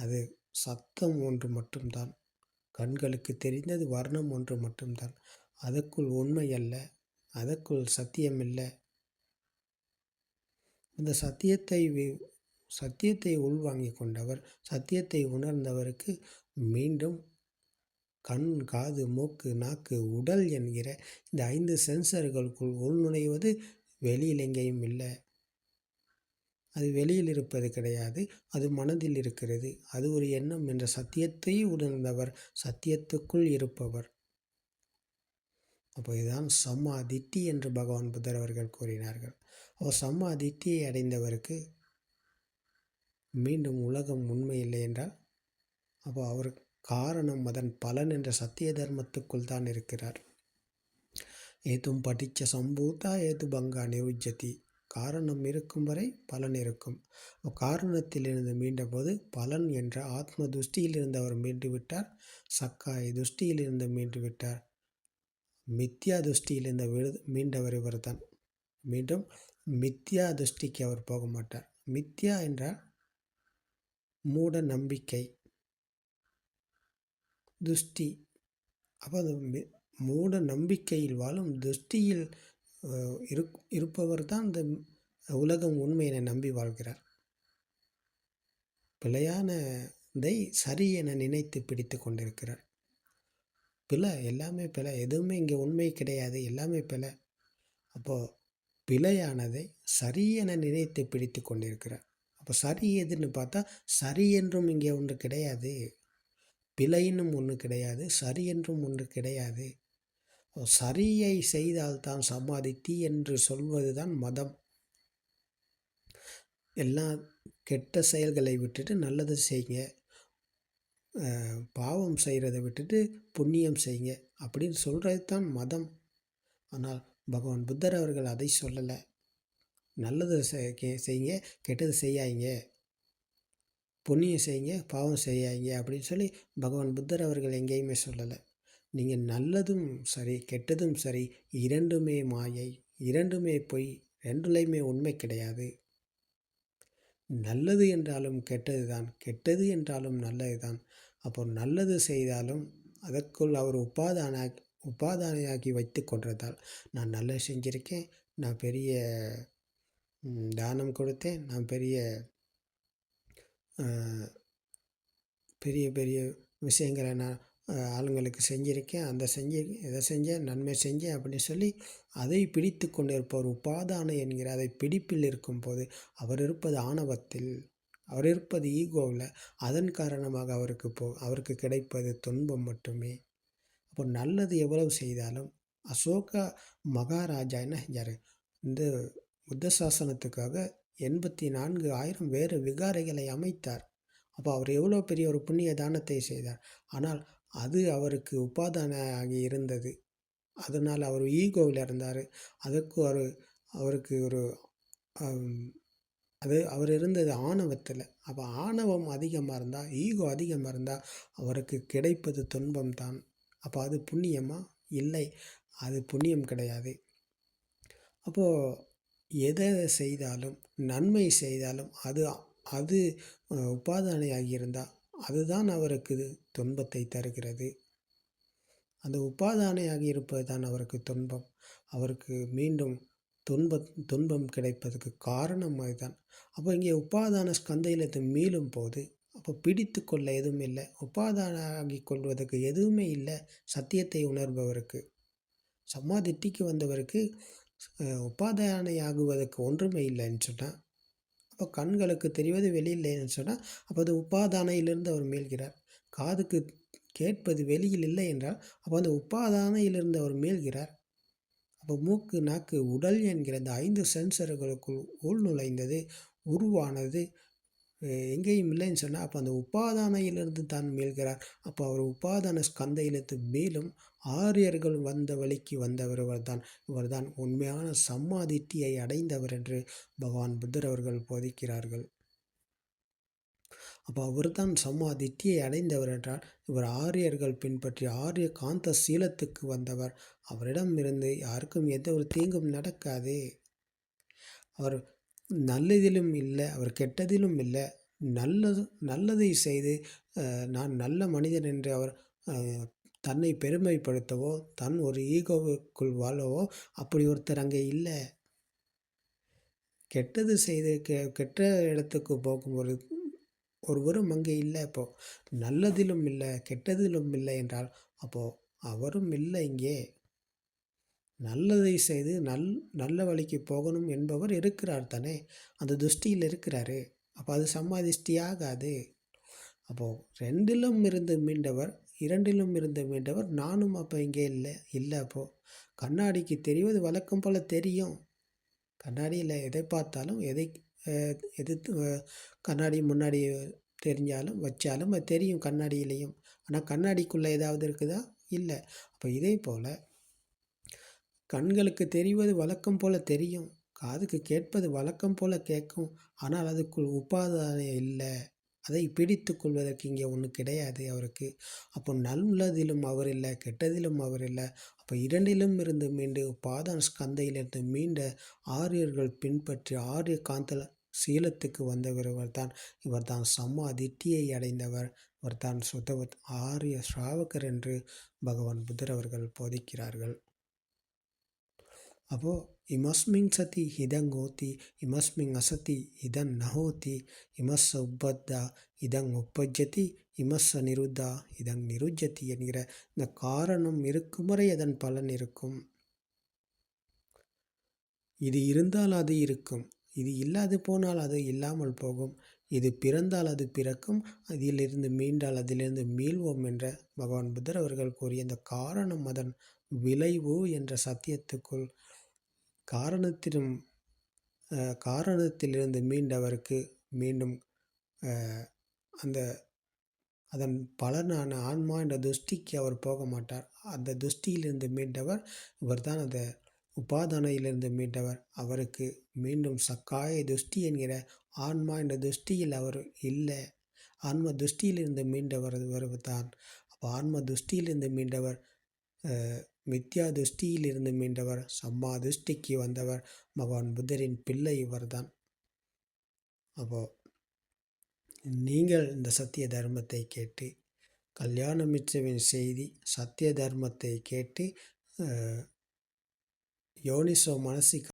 அது சத்தம் ஒன்று மட்டும்தான். கண்களுக்கு தெரிந்தது வர்ணம் ஒன்று மட்டும்தான். அதற்குள் உண்மை அல்ல அதற்குள் சத்தியம் இல்லை இந்த சத்தியத்தை சத்தியத்தை உள்வாங்கி கொண்டவர் சத்தியத்தை உணர்ந்தவருக்கு மீண்டும் கண் காது மூக்கு நாக்கு உடல் என்கிற இந்த ஐந்து சென்சர்களுக்குள் உள்நுழைவது வெளியில் எங்கேயும் இல்லை. அது வெளியில் இருப்பது கிடையாது அது மனதில் இருக்கிறது. அது ஒரு எண்ணம் என்ற சத்தியத்தை உணர்ந்தவர் சத்தியத்துக்குள் இருப்பவர். அப்போ இதுதான் சம்மா திட்டி என்று பகவான் புத்தர் அவர்கள் கூறினார்கள். அப்போ சம்மா திட்டியை அடைந்தவருக்கு மீண்டும் உலகம் உண்மை இல்லை என்றால் அப்போ அவர் காரணம் அதன் பலன் என்ற சத்திய தர்மத்துக்குள் தான் இருக்கிறார். ஏதும் படித்த சம்பூத்தா ஏது பங்கா நிருஜதி காரணம் இருக்கும் வரை பலன் இருக்கும். காரணத்திலிருந்து மீண்டபோது பலன் என்ற ஆத்ம துஷ்டியிலிருந்து அவர் மீண்டு விட்டார் சக்காய் துஷ்டியிலிருந்து மீண்டு விட்டார் மித்யா துஷ்டியிலிருந்து விழு மீண்டவர் இவர் தான் மீண்டும் மித்யா துஷ்டிக்கு அவர் போக மாட்டார். மித்யா என்றால் மூட நம்பிக்கை. துஷ்டி. அப்போ மூட நம்பிக்கையில் வாழும் துஷ்டியில் இருப் இருப்பவர் தான் இந்த உலகம் உண்மை என நம்பி வாழ்கிறார். பிழையானதை சரி என நினைத்து பிடித்து கொண்டிருக்கிறார். பிழை எல்லாமே பிழை. எதுவுமே இங்கே உண்மை கிடையாது. எல்லாமே பிழை. அப்போது பிழையானதை சரி என நினைத்து பிடித்து கொண்டிருக்கிறார். அப்போ சரி எதுன்னு பார்த்தா சரி என்றும் இங்கே ஒன்று கிடையாது. பிழைன்னும் ஒன்று கிடையாது. சரி என்றும் ஒன்று கிடையாது. சரியை செய்தால்தான் சமாதித்தி என்று சொல்வது தான் மதம். எல்லா கெட்ட செயல்களை விட்டுட்டு நல்லது செய்யுங்க பாவம் செய்கிறத விட்டுட்டு புண்ணியம் செய்யுங்க அப்படின்னு சொல்கிறது தான் மதம். ஆனால் பகவான் புத்தர் அவர்கள் அதை சொல்லலை. நல்லது செய்யுங்க கெட்டது செய்யாதீங்க. புண்ணியம் செய்யுங்க பாவம் செய்யாதீங்க அப்படின்னு சொல்லி பகவான் புத்தர் அவர்கள் எங்கேயுமே சொல்லலை. நீங்கள் நல்லதும் சரி கெட்டதும் சரி இரண்டுமே மாயை இரண்டுமே பொய் ரெண்டுலையுமே உண்மை கிடையாது. நல்லது என்றாலும் கெட்டது தான் கெட்டது என்றாலும் நல்லது தான் அப்போ நல்லது செய்தாலும் அதற்குள் அவர் உபாதான உபாதானையாகி வைத்து கொண்டதால் நான் நல்லது செஞ்சுருக்கேன் நான் பெரிய தானம் கொடுத்தேன் நான் பெரிய பெரிய பெரிய விஷயங்களை நான் ஆளுங்களுக்கு செஞ்சுருக்கேன் அந்த செஞ்சு இதை செஞ்சேன் நன்மை செஞ்சேன் அப்படின்னு சொல்லி அதை பிடித்து கொண்டிருப்பவர் உபாதான என்கிற அதை பிடிப்பில் இருக்கும்போது அவர் இருப்பது ஆணவத்தில் அவர் இருப்பது ஈகோவில் அதன் காரணமாக அவருக்கு போ அவருக்கு கிடைப்பது துன்பம் மட்டுமே. அப்போ நல்லது எவ்வளவு செய்தாலும் அசோகா மகாராஜா என்ன செஞ்சார் இந்த புத்த சாசனத்துக்காக எண்பத்தி நான்கு ஆயிரம் வேறு விகாரைகளை அமைத்தார். அப்போ அவர் எவ்வளோ பெரிய ஒரு புண்ணிய தானத்தை செய்தார். ஆனால் அது அவருக்கு உபாதான ஆகி இருந்தது. அதனால் அவர் ஈகோவில் இருந்தார் அதுக்கு ஒரு அவருக்கு ஒரு அது அவர் இருந்தது ஆணவத்தில். அப்போ ஆணவம் அதிகமாக இருந்தால் ஈகோ அதிகமாக இருந்தால் அவருக்கு கிடைப்பது துன்பம் தான். அப்போ அது புண்ணியமா? இல்லை. அது புண்ணியம் கிடையாது. அப்போது எதை செய்தாலும் நன்மை செய்தாலும் அது அது உபாதானையாகி இருந்தால் அதுதான் அவருக்கு துன்பத்தை தருகிறது. அந்த உபாதானையாகி இருப்பது தான் அவருக்கு துன்பம். அவருக்கு மீண்டும் துன்ப துன்பம் கிடைப்பதற்கு காரணம் அதுதான். அப்போ இங்கே உபாதான ஸ்கந்தையிலத்து மீளும் போது அப்போ பிடித்து கொள்ள எதுவும் இல்லை. உபாதானாகி கொள்வதற்கு எதுவுமே இல்லை. சத்தியத்தை உணர்பவருக்கு சமாதிட்டிக்கு வந்தவருக்கு உபாதானை ஆகுவதற்கு ஒன்றுமே இல்லைன்னு சொன்னால் அப்போ கண்களுக்கு தெரிவது வெளியில்லைன்னு சொன்னால் அப்போ அது உபாதானையிலிருந்து அவர் மீள்கிறார். காதுக்கு கேட்பது வெளியில் இல்லை என்றால் அப்போ அந்த உபாதானையிலிருந்து அவர் மீள்கிறார். அப்போ மூக்கு நாக்கு உடல் என்கிற அந்த ஐந்து சென்சர்களுக்குள் உள் நுழைந்தது உருவானது எங்கேயும் இல்லைன்னு சொன்னால் அப்போ அந்த உபாதானையிலிருந்து தான் மீள்கிறார். அப்போ அவர் உபாதான ஸ்கந்தையிலிருந்து மேலும் ஆரியர்கள் வந்த வழிக்கு வந்தவர் தான் இவர்தான் உண்மையான சம்மாதிட்டியை அடைந்தவர் என்று பகவான் புத்தர் அவர்கள் போதிக்கிறார்கள். அப்போ அவர் தான் சம்மாதிட்டியை அடைந்தவர் என்றால் இவர் ஆரியர்கள் பின்பற்றி ஆரிய காந்த சீலத்துக்கு வந்தவர். அவரிடம் இருந்து யாருக்கும் எந்த ஒரு தீங்கும் நடக்காது. அவர் நல்லதிலும் இல்லை அவர் கெட்டதிலும் இல்லை. நல்லது நல்லதை செய்து நான் நல்ல மனிதன் என்று அவர் தன்னை பெருமைப்படுத்தவோ தன் ஒரு ஈகோவுக்குள் வாழவோ அப்படி ஒருத்தர் அங்கே இல்லை. கெட்டது செய்து கெ கெட்ட இடத்துக்கு போகும் ஒரு ஒருவரும் அங்கே இல்லை இப்போது நல்லதிலும் இல்லை கெட்டதிலும் இல்லை என்றால் அப்போது அவரும் இல்லை இங்கே. நல்லதை செய்து நல் நல்ல வழிக்கு போகணும் என்பவர் இருக்கிறார் தானே? அந்த துஷ்டியில் இருக்கிறாரு. அப்போ அது சம்மாதிஷ்டியாகாது அப்போது ரெண்டிலும் இருந்து மீண்டவர் இரண்டிலும் இருந்து மீண்டவர் நானும் அப்போ இங்கே இல்லை இல்லை அப்போது கண்ணாடிக்கு தெரிவது வழக்கம் போல் தெரியும். கண்ணாடியில் எதை பார்த்தாலும் எதை எது கண்ணாடி முன்னாடி தெரிஞ்சாலும் வச்சாலும் அது தெரியும் கண்ணாடியிலையும். ஆனால் கண்ணாடிக்குள்ளே ஏதாவது இருக்குதா? இல்லை. அப்போ இதே போல் கண்களுக்கு தெரிவது வழக்கம் போல் தெரியும். காதுக்கு கேட்பது வழக்கம் போல் கேட்கும். ஆனால் அதுக்குள் உபாதானம் இல்லை. அதை பிடித்து கொள்வதற்கு இங்கே ஒன்றும் கிடையாது அவருக்கு. அப்போ நல்லதிலும் அவர் இல்லை கெட்டதிலும் அவர் இல்லை. அப்போ இரண்டிலும் இருந்து மீண்டு பாதான் ஸ்கந்தையிலிருந்து மீண்ட ஆரியர்கள் பின்பற்றி ஆரிய காந்தல சீலத்துக்கு வந்தவர் தான் இவர் தான் சம்மா திட்டியை அடைந்தவர். இவர் தான் சுத்தவத் ஆரிய ஸ்ராவகர் என்று பகவான் புத்தர் அவர்கள் போதிக்கிறார்கள். அப்போது இமஸ்மிங் சதி ஹிதங் ஹோத்தி இமஸ்மிங் அசதி இதன் நஹோத்தி இமஸ் உப்பத்தா இதங் உப்பஜ்ஜதி இமஸ் நிருத்தா இதங் நிருஜ்ஜதி என்கிற இந்த காரணம் இருக்கும் வரை அதன் பலன் இருக்கும் இது இருந்தால் அது இருக்கும். இது இல்லாது போனால் அது இல்லாமல் போகும். இது பிறந்தால் அது பிறக்கும். அதிலிருந்து மீண்டால் அதிலிருந்து மீள்வோம் என்ற பகவான் புத்தர் அவர்கள் கூறிய இந்த காரணம் அதன் விளைவு என்ற சத்தியத்துக்குள் காரணத்திலும் காரணத்திலிருந்து மீண்டவருக்கு மீண்டும் அந்த அதன் பலனான ஆன்மா என்ற துஷ்டிக்கு அவர் போக மாட்டார். அந்த துஷ்டியிலிருந்து மீண்டவர் இவர் தான் அந்த உபாதானையிலிருந்து மீண்டவர். அவருக்கு மீண்டும் சக்காய துஷ்டி என்கிற ஆன்மா என்ற துஷ்டியில் அவர் இல்லை. ஆன்ம துஷ்டியிலிருந்து மீண்டவர் தான் அப்போ ஆன்ம துஷ்டியிலிருந்து மீண்டவர் மித்யா துஷ்டியிலிருந்து மீண்டவர் சம்மா துஷ்டிக்கு வந்தவர் பகவான் புத்தரின் பிள்ளை இவர்தான். அப்போ நீங்கள் இந்த சத்திய தர்மத்தை கேட்டு கல்யாண மிச்சவின் செய்தி சத்திய தர்மத்தை கேட்டு யோனிசோ மனசிக்க